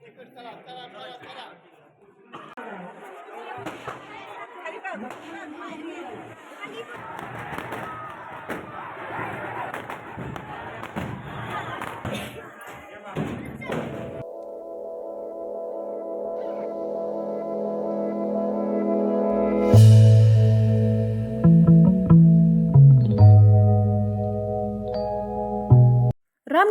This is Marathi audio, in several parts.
चला चला चला चला.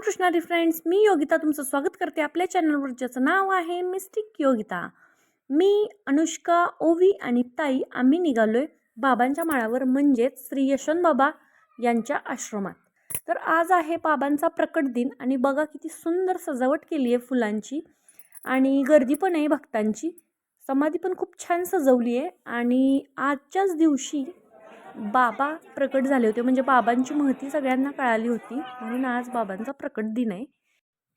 रामकृष्णारी फ्रेंड्स मी योगिता तुमचं स्वागत करते. आपल्या चॅनलवर ज्याचं नाव आहे मिस्टिक योगिता. मी अनुष्का ओवी आणि ताई आम्ही निघालो आहे बाबांच्या माळावर म्हणजेच श्री यशवंत बाबा यांच्या आश्रमात. तर आज आहे बाबांचा प्रकट दिन आणि बघा किती सुंदर सजावट केली आहे फुलांची आणि गर्दी पण आहे भक्तांची. समाधी पण खूप छान सजवली आहे आणि आजच्याच दिवशी बाबा प्रकट झाले होते. म्हणजे बाबांची महती सगळ्यांना कळाली होती. म्हणून आज बाबांचा प्रकट दिन आहे.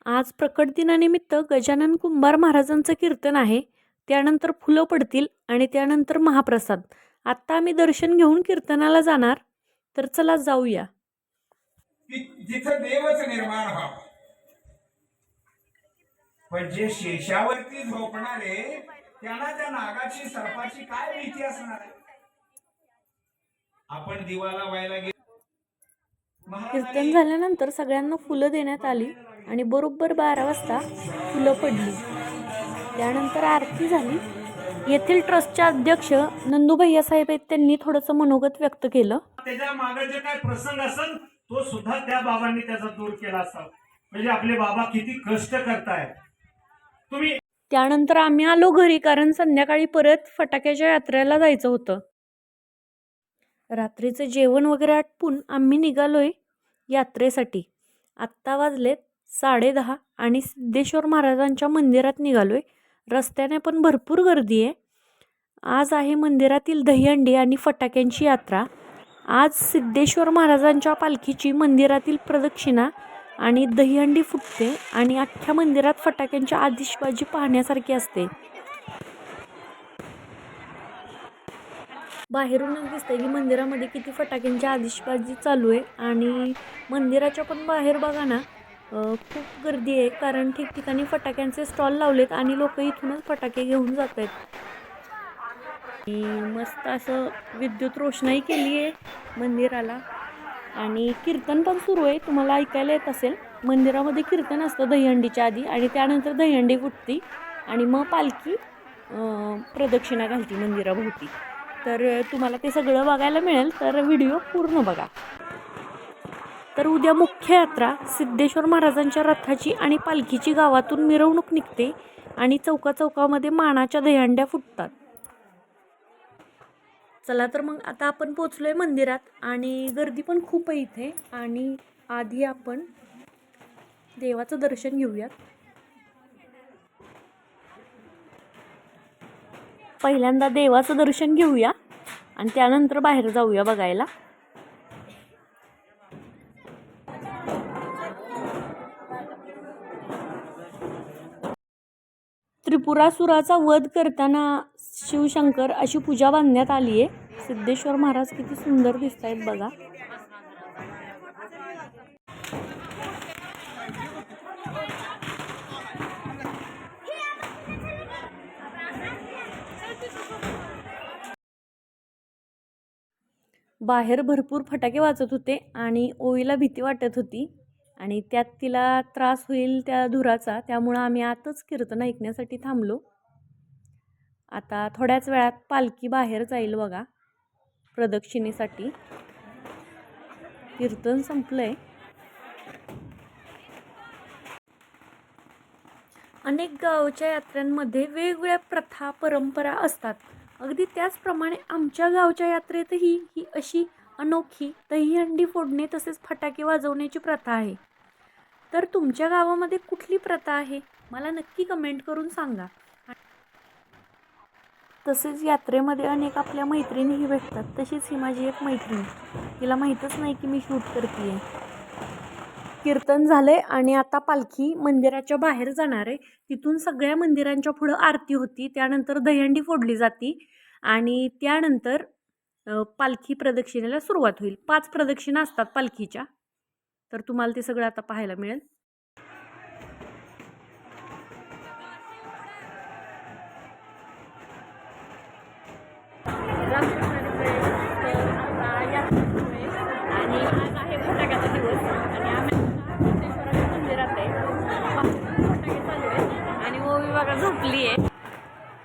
आज प्रकट दिनानिमित्त गजानन कुंभार महाराजांचं कीर्तन आहे. त्यानंतर फुलं पडतील आणि त्यानंतर महाप्रसाद. आत्ता आम्ही दर्शन घेऊन कीर्तनाला जाणार. तर चला जाऊया. जिथं देवच निर्माण पण जे शेषावरती झोपणारे त्यांना त्या नागाची सर्पाची काय भीती असणार आहे? आपण दिवाला व्हायला गेलो. कीर्तन झाल्यानंतर सगळ्यांना फुलं देण्यात आली आणि बरोबर बारा वाजता फुलं पडली. त्यानंतर आरती झाली. येथील ट्रस्टचे अध्यक्ष नंदूभैया साहेब आहेत त्यांनी थोडंसं मनोगत व्यक्त केलं. त्याच्यामागे जे काय प्रसंग असेल तो सुद्धा त्या बाबांनी त्याचा दूर केला असावा. म्हणजे आपले बाबा किती कष्ट करतायत. तुम्ही त्यानंतर आम्ही आलो घरी कारण संध्याकाळी परत फटाक्याच्या यात्रेला जायचं होतं. रात्रीचं जेवण वगैरे आटपून आम्ही निघालो आहे यात्रेसाठी. आत्ता वाजलेत साडेदहा आणि सिद्धेश्वर महाराजांच्या मंदिरात निघालो आहे रस्त्याने पण भरपूर गर्दी आहे. आज आहे मंदिरातील दहीहंडी आणि फटाक्यांची यात्रा. आज सिद्धेश्वर महाराजांच्या पालखीची मंदिरातील प्रदक्षिणा आणि दहीहंडी फुटते आणि अख्ख्या मंदिरात फटाक्यांची आतिषबाजी पाहण्यासारखी असते. बाहेरूनच दिसतंय की मंदिरामध्ये किती फटाक्यांची आतिषबाजी चालू आहे आणि मंदिराच्या पण बाहेर बघा ना खूप गर्दी आहे कारण ठिकठिकाणी फटाक्यांचे स्टॉल लावलेत आणि लोक इथूनच फटाके घेऊन जात आहेत. आणि मस्त असं विद्युत रोषणाई केली आहे मंदिराला. आणि कीर्तन पण सुरू आहे तुम्हाला ऐकायला येत असेल. मंदिरामध्ये कीर्तन असतं दहीहंडीच्या आधी आणि त्यानंतर दहीहंडी फुटती आणि मग पालखी प्रदक्षिणा घालती मंदिराभोवती. तर तुम्हाला ते सगळं बघायला मिळेल तर व्हिडिओ पूर्ण बघा. तर उद्या मुख्य यात्रा सिद्धेश्वर महाराजांच्या रथाची आणि पालखीची गावातून मिरवणूक निघते आणि चौका चौकामध्ये मानाच्या दहीहंड्या फुटतात. चला तर मग आता आपण पोचलोय मंदिरात आणि गर्दी पण खूप आहे इथे आणि आधी आपण देवाचं दर्शन घेऊयात. पहिल्यांदा देवाचं दर्शन घेऊया आणि त्यानंतर बाहेर जाऊया बघायला. त्रिपुरासुराचा वध करताना शिवशंकर अशी पूजा बांधण्यात आली आहे सिद्धेश्वर महाराज किती सुंदर दिसत आहेत बघा. बाहेर भरपूर फटाके वाजत होते आणि ओईला भीती वाटत होती आणि त्यात तिला त्रास होईल त्या धुराचा त्यामुळं आम्ही आतच कीर्तन ऐकण्यासाठी थांबलो. आता थोड्याच वेळात पालखी बाहेर जाईल बघा. प्रदक्षिणेसाठी. कीर्तन संपलं आहे अनेक गावच्या यात्रेंमध्ये वेगवेगळ्या प्रथा परंपरा असतात. अगदी त्याचप्रमाणे आमच्या गावच्या यात्रेतही ही अशी अनोखी दहीहंडी फोडणे तसेच फटाके वाजवण्याची प्रथा आहे. तर तुमच्या गावामध्ये कुठली प्रथा आहे? मला नक्की कमेंट करून सांगा. तसेच यात्रेमध्ये अनेक आपल्या मैत्रिणीही भेटतात. तशीच ही माझी एक मैत्रीण. तिला माहीतच नाही की मी शूट करते आहे कीर्तन झालं आहे आणि आता पालखी मंदिराच्या बाहेर जाणार आहे. तिथून सगळ्या मंदिरांच्या पुढं आरती होती. त्यानंतर दहीहंडी फोडली जाती आणि त्यानंतर पालखी प्रदक्षिणेला सुरुवात होईल. पाच प्रदक्षिणा असतात पालखीच्या. तर तुम्हाला ते सगळं आता पाहायला मिळेल. Gracias. बघा झोपली आहे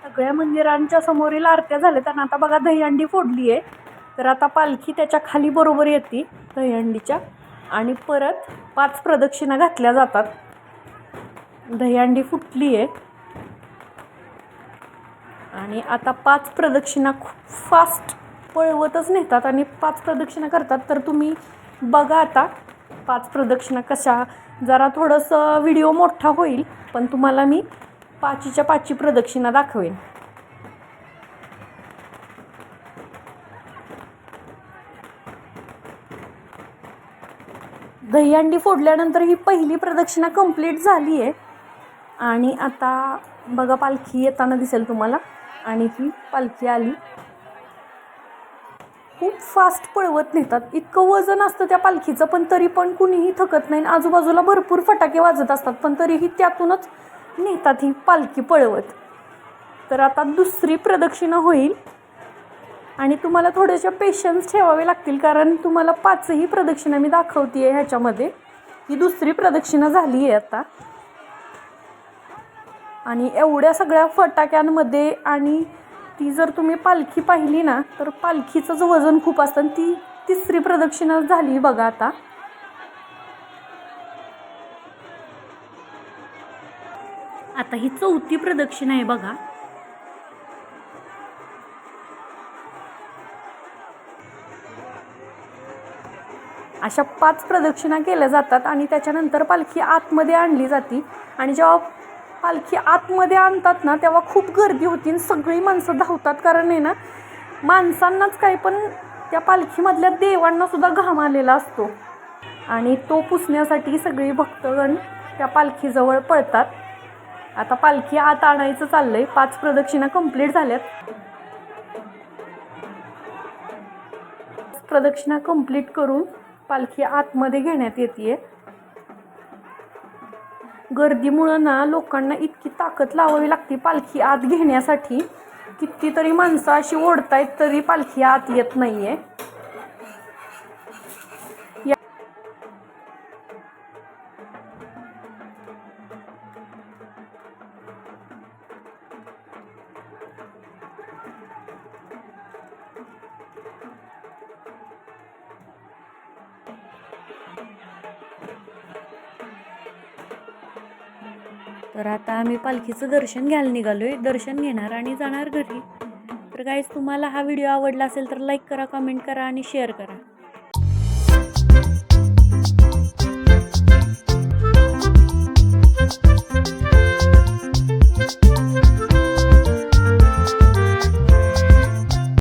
सगळ्या मंदिरांच्या समोरील आरत्या झाल्या त्यांना आता बघा दहीहंडी फोडली आहे तर आता पालखी त्याच्याखाली बरोबर येते दहीहंडीच्या. आणि परत पाच प्रदक्षिणा घातल्या जातात. दहीहंडी फुटली आहे आणि आता पाच प्रदक्षिणा खूप फास्ट पळवतच नेतात आणि पाच प्रदक्षिणा करतात. तर तुम्ही बघा आता पाच प्रदक्षिणा कशा जरा थोडंसं व्हिडिओ मोठा होईल पण तुम्हाला मी पाचीच्या पाचची प्रदक्षिणा दाखवेन. दहीहंडी फोडल्यानंतर ही पहिली प्रदक्षिणा कंप्लीट झाली आहे आणि आता बघा पालखी येताना दिसेल तुम्हाला. आणि ती पालखी आली. खूप फास्ट पळवत नेतात. इतकं वजन असतं त्या पालखीचं पण तरी पण कुणीही थकत नाही. आजूबाजूला भरपूर फटाके वाजत असतात पण तरीही त्यातूनच नेतात ही पालखी पळवत. तर आता दुसरी प्रदक्षिणा होईल. आणि तुम्हाला थोडेसे पेशन्स ठेवावे लागतील कारण तुम्हाला पाचही प्रदक्षिणा मी दाखवते आहे ह्याच्यामध्ये. ही दुसरी प्रदक्षिणा झाली आहे आता. आणि एवढ्या सगळ्या फटाक्यांमध्ये आणि ती जर तुम्ही पालखी पाहिली ना तर पालखीचं जो वजन खूप असतं. आणि ती तिसरी प्रदक्षिणा झाली बघा आता. आता ही चौथी प्रदक्षिणा आहे बघा. अशा पाच प्रदक्षिणा केल्या जातात आणि त्याच्यानंतर पालखी आतमध्ये आणली जाते. आणि जेव्हा पालखी आतमध्ये आणतात ना तेव्हा खूप गर्दी होती आणि सगळी माणसं धावतात. कारण आहे ना माणसांनाच काही पण त्या पालखीमधल्या देवांना सुद्धा घाम आलेला असतो. आणि तो पुसण्यासाठी सगळी भक्तगण त्या पालखीजवळ पळतात. आता पालखी आत आणायचं चाललंय. पाच प्रदक्षिणा कंप्लीट झाल्यात. प्रदक्षिणा कंप्लीट करून पालखी आतमध्ये घेण्यात येते गर्दीमुळं ना लोकांना इतकी ताकद लावावी लागते पालखी आत घेण्यासाठी. कितीतरी माणसं अशी ओढतायत तरी पालखी आत येत नाही आहे तर आता आम्ही पालखीचं दर्शन घ्यायला निघालो आहे दर्शन घेणार आणि जाणार घरी. तर गाईज तुम्हाला हा व्हिडिओ आवडला असेल तर लाईक करा कमेंट करा आणि शेअर करा.